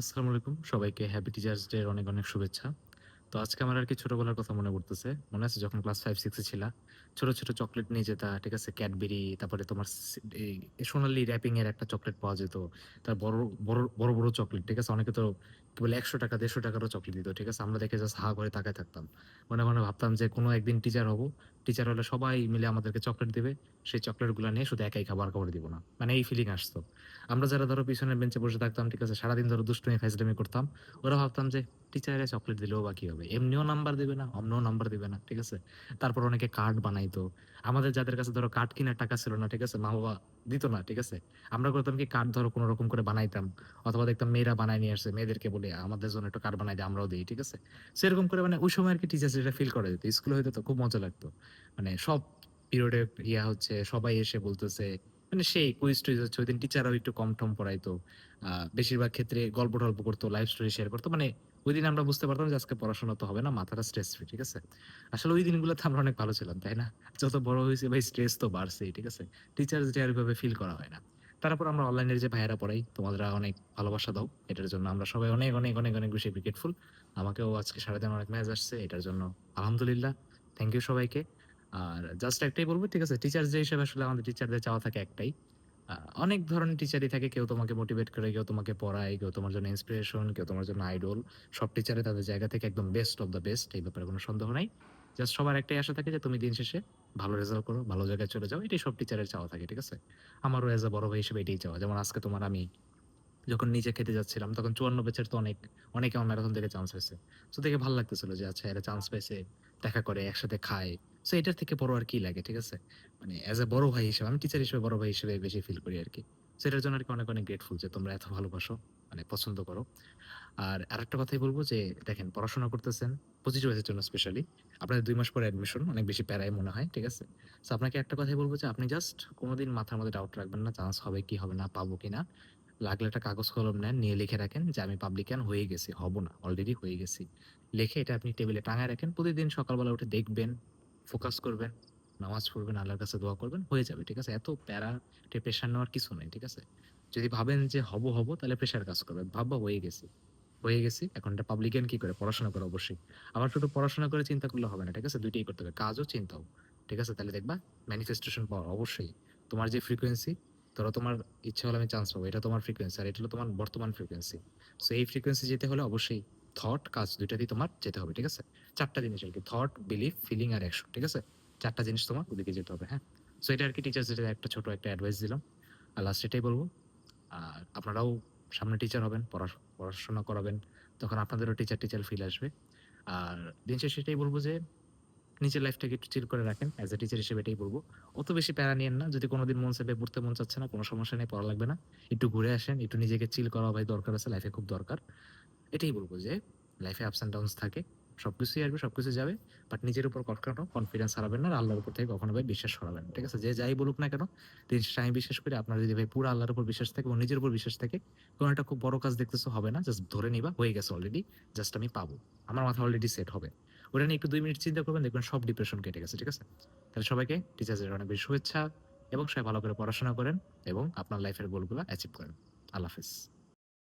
আসসালামু আলাইকুম। সবাইকে হ্যাপি টিচার্স ডে অনেক অনেক শুভেচ্ছা। তো আজকে আমার আর কি ছোটবেলার কথা মনে পড়তেছে। মনে আছে যখন ক্লাস ফাইভ সিক্সে ছিলা? ছোট ছোট চকলেট নিয়ে যেতা, ঠিক আছে? ক্যাডবেরি তারপরে তোমার সোনালি র্যাপিং এর একটা চকলেট পাওয়া যেত। তার বড় বড় বড় বড় চকলেট ঠিক আছে? অনেকে তো কি বলে, একশো টাকা, দেড়শো টাকারও চকলেট দিত, ঠিক আছে? আমরা দেখে জাস্ট হা করে তাকায় থাকতাম। মনে মনে ভাবতাম যে কোনো একদিন টিচার হব টিচার হলে সবাই মিলে আমাদেরকে চকলেট দেবে। সেই চকলেটগুলো নিয়ে শুধু একাই খাবার খাবার দিব না। মানে এই ফিলিং আসতো। আমরা যারা ধরো পিছনের বেঞ্চে বসে থাকতাম, ঠিক আছে, সারাদিন ধরো দুষ্টুমি ফাইজলামি করতাম, ওরা ভাবতাম যে টিচারে চকলেট দিলেও বাকি হবে? এমনিও নাম্বার দেবে না, অমনিও নাম্বার দেবে না, ঠিক আছে? তারপর অনেকে কার্ড বানাইতো। আমাদের যাদের কাছে ধরো কার্ড কেনার টাকা ছিল না, ঠিক আছে মা বাবা দিত না, ঠিক আছে? আমরা করতাম কি কার্ড ধরো কোনো রকম করে বানাইতাম, অথবা দেখতাম মেয়েরা বানায় নিয়ে আসছে মেয়েদেরকে বলে, আমাদের জন্য একটু কার্ড বানাই দিয়ে আমরাও দিই, ঠিক আছে? সেরকম করে মানে ওই সময় আর কি টিচার এটা ফিল করে দিত স্কুলে হয়তো তো খুব মজা লাগতো। মানে সব পিরিয়ডে ইয়া হচ্ছে, সবাই এসে বলতেছে মানে সেই কুইজ টুইজ হচ্ছে, ওই দিন টিচারও একটু কম টম পড়াইতো বেশিরভাগ ক্ষেত্রে গল্প টল্প করতো লাইফ স্টোরি শেয়ার করতো মানে ওই দিন আমরা বুঝতে পারতাম যে আজকে পড়াশোনা তো হবে না, মাথাটা স্ট্রেস ফ্রি ঠিক আছে? আসলে ওই দিনগুলোতে আমরা অনেক ভালো ছিলাম, তাই না? যত বড় হয়েছে ভাই স্ট্রেস তো বাড়ছেই, ঠিক আছে? টিচার্স ডে ভাবে ফিল করা হয় না। তারপর আমরা অনলাইনের যে ভাইয়েরা পড়াই, তোমাদের অনেক ভালোবাসা দাও, এটার জন্য আমরা সবাই অনেক অনেক অনেক অনেক বেশি গ্রেটফুল আমাকেও আজকে সারাদিন অনেক ম্যাচ আসছে, এটার জন্য আলহামদুলিল্লাহ থ্যাংক ইউ সবাইকে। আর জাস্ট একটাই বলব, ঠিক আছে? টিচার্স ডে হিসেবে আসলে আমাদের টিচারদের চাওয়া থাকে একটাই অনেক ধরনের টিচারই থাকে, কেউ তোমাকে মোটিভেট করে, কেউ তোমাকে পড়ায়, কেউ তোমার জন্য ইন্সপিরেশন কেউ তোমার জন্য আইডল সব টিচারে তাদের জায়গা থেকে একদম বেস্ট অফ দ্য বেস্ট এই ব্যাপারে কোনো সন্দেহ নাই। জাস্ট সবার একটাই আশা থাকে যে তুমি দিন শেষে ভালো রেজাল্ট করো, ভালো জায়গায় চলে যাও, এটাই সব টিচারের চাওয়া থাকে, ঠিক আছে? আমারও এজ এ বড় ভাই হিসেবে এটাই চাওয়া। যেমন আজকে তোমার আমি যখন নিচে খেতে যাচ্ছিলাম, তখন চুয়ান্ন বেচের তো অনেক, অনেকে আমার ম্যারাথন থেকে চান্স হয়েছে তো দেখে ভালো লাগতেছিল যে আচ্ছা এরা চান্স পেয়েছে দেখা করে, একসাথে খায়। সো এটার থেকে বড় আর কি লাগে, ঠিক আছে? মানে অ্যাজ এ বড় ভাই হিসেবে, আমি টিচার হিসেবে, বড় ভাই হিসেবে বেশি ফিল করি আর কি। সেটার জন্য আর কি অনেক অনেক গ্রেটফুল যে, তোমরা এত ভালোবাসো মানে পছন্দ করো। আর আরেকটা কথাই বলব যে, দেখেন, পড়াশোনা করতেছেন পঁচিশ বয়সের জন্য স্পেশালি আপনাদের দুই মাস পরে অ্যাডমিশন অনেক বেশি প্যারায় মনে হয়, ঠিক আছে? তো আপনাকে একটা কথাই বলব যে, আপনি জাস্ট কোনোদিন মাথার মধ্যে ডাউট রাখবেন না চান্স হবে কি হবে না, পাবো কি না। লাগলে একটা কাগজ কলম নেন, নিয়ে লিখে রাখেন যে, আমি পাবলিকান হয়ে গেছি, হব না অলরেডি হয়ে গেছি। লিখে এটা আপনি টেবিলে টাঙায় রাখেন, প্রতিদিন সকালবেলা উঠে দেখবেন ফোকাস করবেন, নামাজ পড়বেন, আল্লাহর কাছে দোয়া করবেন, হয়ে যাবে, ঠিক আছে? এত প্যারা প্রেশার নেওয়ার কিছু নেই, ঠিক আছে? যদি ভাবেন যে, হব হব তাহলে প্রেশার কাজ করবে। ভাববা হয়ে গেছি হয়ে গেছি, এখন এটা পাবলিকান কি করে? পড়াশোনা করে, অবশ্যই। আবার শুধু পড়াশোনা করে চিন্তা করলে হবে না, ঠিক আছে? দুইটাই করতে হবে, কাজও চিন্তাও, ঠিক আছে? তাহলে দেখবা ম্যানিফেস্টেশন পাওয়ার অবশ্যই। তোমার যে ফ্রিকোয়েন্সি ধরো তোমার ইচ্ছা হলে আমি চান্স পাবো, এটা তোমার ফ্রিকোয়েন্সি আর এটা হলো তোমার বর্তমান ফ্রিকোয়েন্সি সো এই ফ্রিকোয়েন্সি যেতে হলে অবশ্যই থট কাজ দুইটাতেই তোমার যেতে হবে, ঠিক আছে? চারটা জিনিস আর কি থট বিলিফ ফিলিং আর অ্যাকশন ঠিক আছে? চারটা জিনিস তোমার ওদিকে যেতে হবে হ্যাঁ? সো এটা আর কি টিচার্স যেটা একটা ছোট একটা অ্যাডভাইস দিলাম। আর লাস্ট এটাই বলব, আর আপনারাও সামনে টিচার হবেন, পড়া- পড়াশোনা করাবেন, তখন আপনাদেরও টিচার টিচার ফিল আসবে। আর দিন শেষে এটাই বলব যে নিজের লাইফটাকে একটু চিল করে রাখেন অ্যাজ এ টিচার হিসেবে এটাই বলব। অত বেশি প্যারা নিয়েন না, যদি কোনোদিন মন চাইবে পড়তে মন চাচ্ছে না, কোনো সমস্যা নেই, পড়া লাগবে না। একটু ঘুরে আসেন, একটু নিজেকে চিল করা ভাই দরকার আছে লাইফে খুব দরকার। এটাই বলব যে লাইফে আপস অ্যান্ড ডাউনস থাকে, সবকিছুই আসবে, সবকিছু যাবে বাট নিজের উপর কখনো কনফিডেন্স হারাবেন না আল্লাহর উপর থেকে কখনো ভাই বিশ্বাস হারাবেন ঠিক আছে? যে যাই বলুক না কেন, দিন শেষে আমি বিশ্বাস করি আপনার যদি ভাই পুরো আল্লাহর উপর বিশ্বাস থাকে এবং নিজের উপর বিশ্বাস থাকে, কোনো একটা খুব বড় কাজ দেখতেছো, হবে না জাস্ট ধরে নিবা, হয়ে গেছে অলরেডি জাস্ট আমি পাবো। আমার মাথা অলরেডি সেট হবে। ওটা নিয়ে একটু দুই মিনিট চিন্তা করবেন, দেখবেন সব ডিপ্রেশন কেটে গেছে, ঠিক আছে? তাহলে সবাইকে টিচার্সের অনেক বেশি শুভেচ্ছা এবং সবাই ভালো করে পড়াশোনা করেন এবং আপনার লাইফের গোলগুলো অ্যাচিভ করেন। আল্লাহ হাফিজ।